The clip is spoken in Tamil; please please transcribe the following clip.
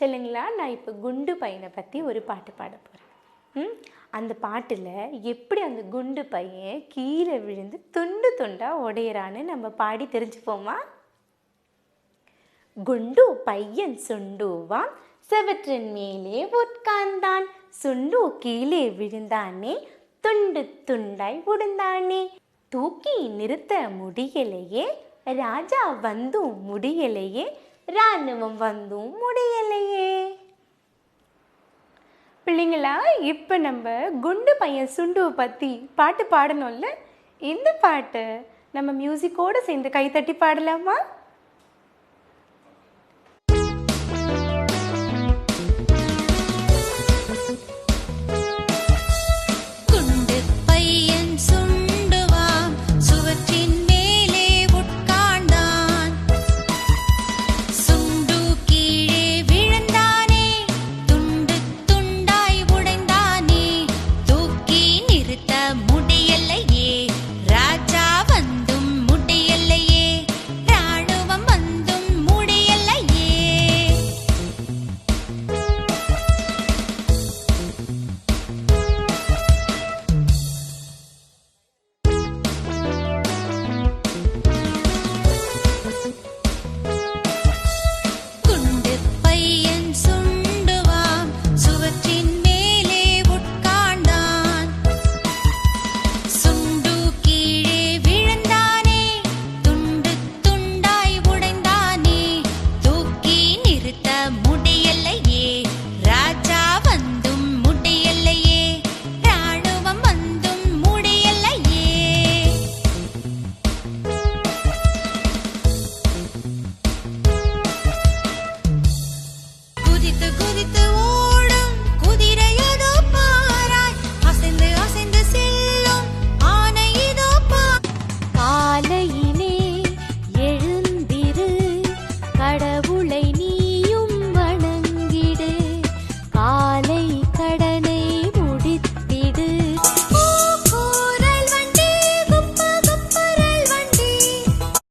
சொல்லுங்களா? நான் இப்போ குண்டு பையனை பற்றி ஒரு பாட்டு பாட போகிறேன் ம்? அந்த பாட்டில் எப்படி அந்த குண்டு பையன் கீழே விழுந்து துண்டு துண்டாக உடையிறான்னு நம்ம பாடி தெரிஞ்சுப்போமா? குண்டு பையன் சுண்டுவான் செவற்றின் மேலே உட்கார்ந்தான். சுண்டு கீழே விழுந்தானே துண்டு துண்டாய் உடுந்தானே. தூக்கி நிறுத்த முடியலையே ராஜா வந்தும் முடியலையே ராணுவம் வந்தும் முடியலையே. பிள்ளைங்களா இப்போ நம்ம குண்டு பையன் சுண்டுவை பற்றி பாட்டு பாடணும்ல? இந்த பாட்டு நம்ம மியூசிக்கோடு சேர்ந்து கைத்தட்டி பாடலாமா?